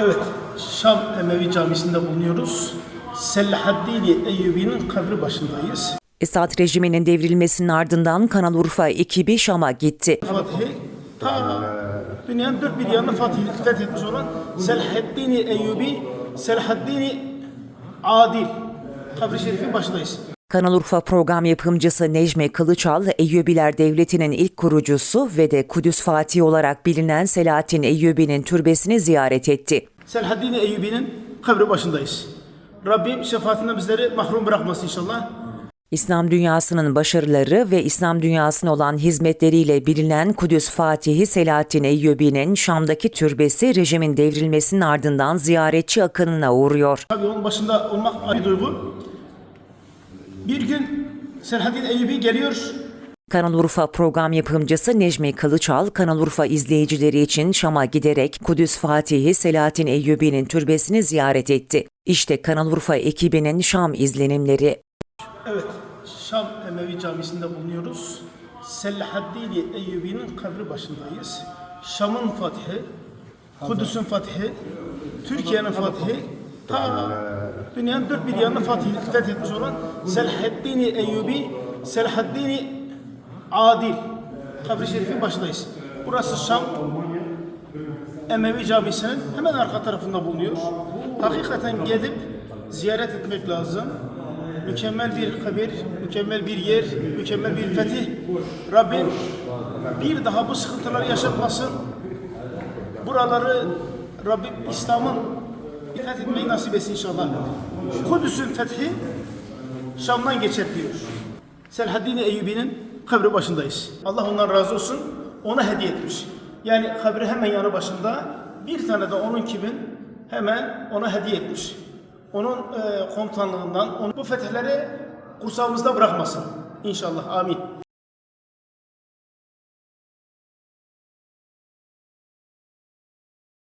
Evet, Şam Emevi Camisi'nde bulunuyoruz. Selahaddin Eyyubi'nin kabri başındayız. Esad rejiminin devrilmesinin ardından Kanal Urfa ekibi Şam'a gitti. Fatih'i ta dünyanın dört bir yanını Fatih fethetmiş olan Selahaddin Eyyubi, Selahaddin Adil kabri şerifin başındayız. Kanal Urfa program yapımcısı Necmi Kılıçal, Eyyubiler Devleti'nin ilk kurucusu ve de Kudüs Fatih olarak bilinen Selahattin Eyyubi'nin türbesini ziyaret etti. Selahaddin Eyyubi'nin kabri başındayız. Rabbim şefaatinden bizleri mahrum bırakmasın inşallah. İslam dünyasının başarıları ve İslam dünyasına olan hizmetleriyle bilinen Kudüs Fatihi Selahattin Eyyubi'nin Şam'daki türbesi rejimin devrilmesinin ardından ziyaretçi akınına uğruyor. Tabii onun başında olmak ayrı duygu. Bir gün Selahaddin Eyyubi geliyor. Kanal Urfa program yapımcısı Necmi Kılıçal, Kanal Urfa izleyicileri için Şam'a giderek Kudüs Fatihi Selahattin Eyyubi'nin türbesini ziyaret etti. İşte Kanal Urfa ekibinin Şam izlenimleri. Evet, Şam Emevi Camisi'nde bulunuyoruz. Selahaddin Eyyubi'nin kabri başındayız. Şam'ın fatihi, Kudüs'ün fatihi, Türkiye'nin fatihi, ta dünyanın dört bir yanını Fatih fethetmiş olan Selahaddin Eyyubi, Selahaddin Adil kabri şerifin başındayız. Burası Şam Emevi Camisi'nin hemen arka tarafında bulunuyor. Hakikaten gelip ziyaret etmek lazım. Mükemmel bir kabir, mükemmel bir yer, mükemmel bir fetih. Rabbim bir daha bu sıkıntıları yaşatmasın. Buraları Rabbim İslam'ın fethetmeyi nasip etsin inşallah. Kudüs'ün fethi Şam'dan geçer diyor. Selahaddin Eyyubi'nin kabri başındayız. Allah ondan razı olsun. Ona hediye etmiş. Yani kabri hemen yanı başında bir tane de onun kimin hemen ona hediye etmiş. Onun e, komutanlığından onu, bu fetihleri kursağımızda bırakmasın. İnşallah. Amin.